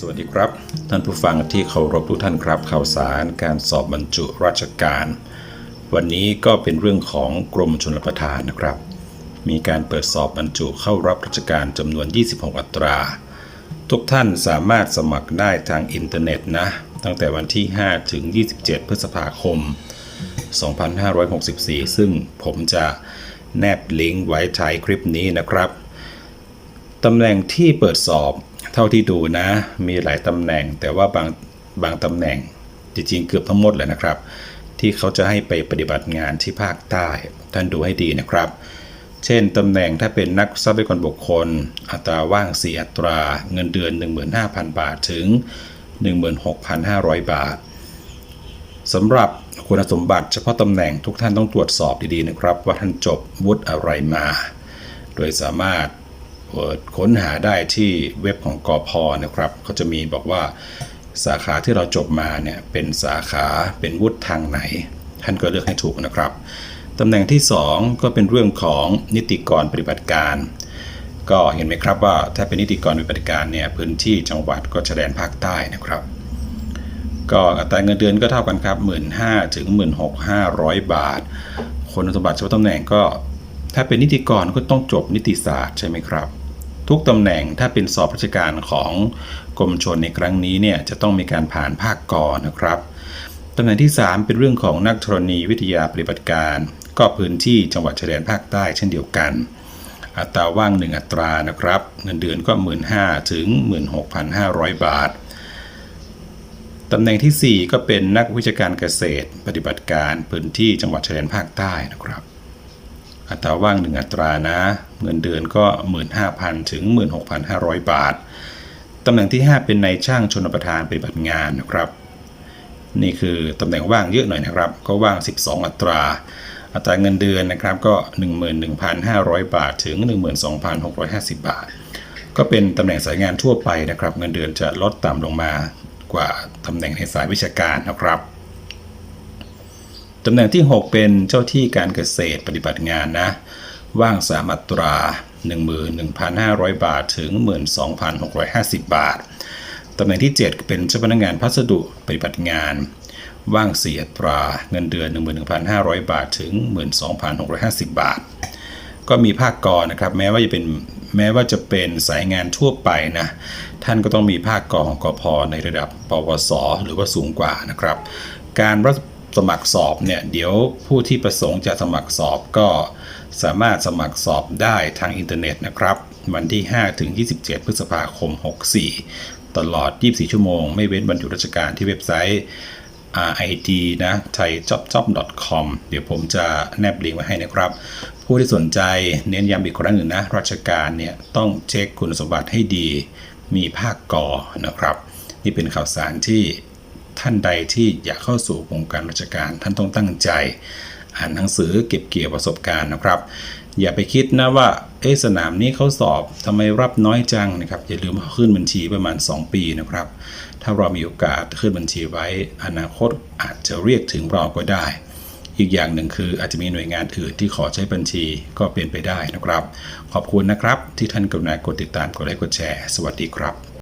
สวัสดีครับ ท่านผู้ฟังที่เคารพทุกท่านครับ ข่าวสารการสอบบรรจุราชการ วันนี้ก็เป็นเรื่องของกรมชลประทานนะครับ มีการเปิดสอบบรรจุเข้ารับราชการจำนวน 26 อัตรา ทุกท่านสามารถสมัครได้ทางอินเทอร์เน็ตนะ ตั้งแต่วันที่ 5 ถึง 27 พฤษภาคม 2564 ซึ่งผมจะแนบลิงก์ไว้ท้ายคลิปนี้นะครับตำแหน่งที่เปิดสอบ ท่าที่ดูนะ มีหลายตำแหน่ง แต่ว่าบางบางตำแหน่งจริงๆเกือบทั้งหมดเลยนะครับ ที่เขาจะให้ไปปฏิบัติงานที่ภาคใต้ท่านดูให้ดีนะครับ เช่นตำแหน่งถ้าเป็นนักทรัพยากรบุคคล อัตราว่าง 4 อัตรา เงินเดือน 15,000 บาทถึง 16,500 บาทสำหรับคุณสมบัติเฉพาะตำแหน่งทุกท่านต้องตรวจสอบดีๆนะครับ ว่าท่านจบวุฒิอะไรมา โดยสามารถ เปิดค้นหาได้ที่เว็บของกอพนะครับเขาจะมีบอกว่าสาขาที่เราจบมาเนี่ยเป็นสาขาเป็นวุฒิทางไหน ท่านก็เลือกให้ถูกนะครับตำแหน่งที่ 2 ก็เป็นเรื่องของนิติกรปฏิบัติการ ก็เห็นไหมครับว่าถ้าเป็นนิติกรปฏิบัติการเนี่ยพื้นที่จังหวัดก็จะแดนภาคใต้นะครับ ก็อัตราเงินเดือนก็เท่ากันครับ 1 5ื่นถึง16,500บาท คนสมบัติเฉพาะตำแหน่งก็ ถ้าเป็นนิติกรก็ต้องจบนิติศาสตร์ใช่ไหมครับ ทุกตำแหน่งถ้าเป็นสอบราชการของกรมชนในครั้งนี้เนี่ยจะต้องมีการผ่านภาคกอนะครับตำแหน่งที่ 3 เป็นเรื่องของนักธรณีวิทยาปฏิบัติการ ก็พื้นที่จังหวัดชายแดนภาคใต้เช่นเดียวกัน อัตราว่าง 1 อัตรานะครับ เงินเดือนก็ 15,000ถึง 16,500 บาทตำแหน่งทีสี่ 4 ก็เป็นนักวิชาการเกษตร ปฏิบัติการพื้นที่จังหวัดชายแดนภาคใต้นะครับ อัตราว่าง 1 อัตรานะ เงินเดือนก็ 15,000 ถึง 16,500 บาท ตำแหน่งที่ 5 เป็นนายช่างชนประทานปฏิบัติงานนะครับ นี่คือตำแหน่งว่างเยอะหน่อยนะครับ ก็ว่าง 12 อัตรา อัตราเงินเดือนนะครับก็ 11,500 บาท ถึง 12,650 บาท ก็เป็นตำแหน่งสายงานทั่วไปนะครับ เงินเดือนจะลดต่ำลงมากว่าตำแหน่งในสายวิชาการนะครับ ตำแหน่งที่ 6 เป็นเจ้าที่การเกษตรปฏิบัติงานนะ ว่างสามัตรา 11,500 บาทถึง 12,650 บาท ตำแหน่งที่ 7 เป็นเจ้าพนักงานพัสดุปฏิบัติงาน ว่าง4อัตรา เงินเดือน 11,500 บาทถึง 12,650 บาท ก็มีภาคกรนะครับ แม้ว่าจะเป็นแม้ว่าจะเป็นสายงานทั่วไปนะ ท่านก็ต้องมีภาคกรของกพในระดับปวส หรือว่าสูงกว่านะครับ การรับ สมัครสอบเนี่ยเดี๋ยวผู้ที่ประสงค์จะสมัครสอบก็สามารถสมัครสอบได้ทางอินเทอร์เน็ตนะครับ วันที่ 5 ถึง 27 พฤษภาคม 64 ตลอด 24 ชั่วโมง ไม่เว้นบรรจุราชการที่เว็บไซต์ RID นะ thaijobjob.com เดี๋ยวผมจะแนบลิงก์ไว้ให้นะครับ ผู้ที่สนใจเน้นย้ำอีกครั้งหนึ่งนะ ราชการเนี่ยต้องเช็คคุณสมบัติให้ดี มีภาคกอนะครับ นี่เป็นข่าวสารที่ ท่านใดที่อยากเข้าสู่วงการราชการท่านต้องตั้งใจ อ่านหนังสือเก็บเกี่ยวประสบการณ์นะครับ อย่าไปคิดนะว่าเอสนามนี้เขาสอบทำไมรับน้อยจังนะครับอย่าลืมขึ้นบัญชีประมาณ 2 ปีนะครับ ถ้าเรามีโอกาสขึ้นบัญชีไว้ อนาคตอาจจะเรียกถึงเราก็ได้อีกอย่างหนึ่งคืออาจจะมีหน่วยงานอื่นที่ขอใช้บัญชีก็เป็นไปได้นะครับ ขอบคุณนะครับที่ท่านกรุณากดติดตามกดไลค์กดแชร์ สวัสดีครับ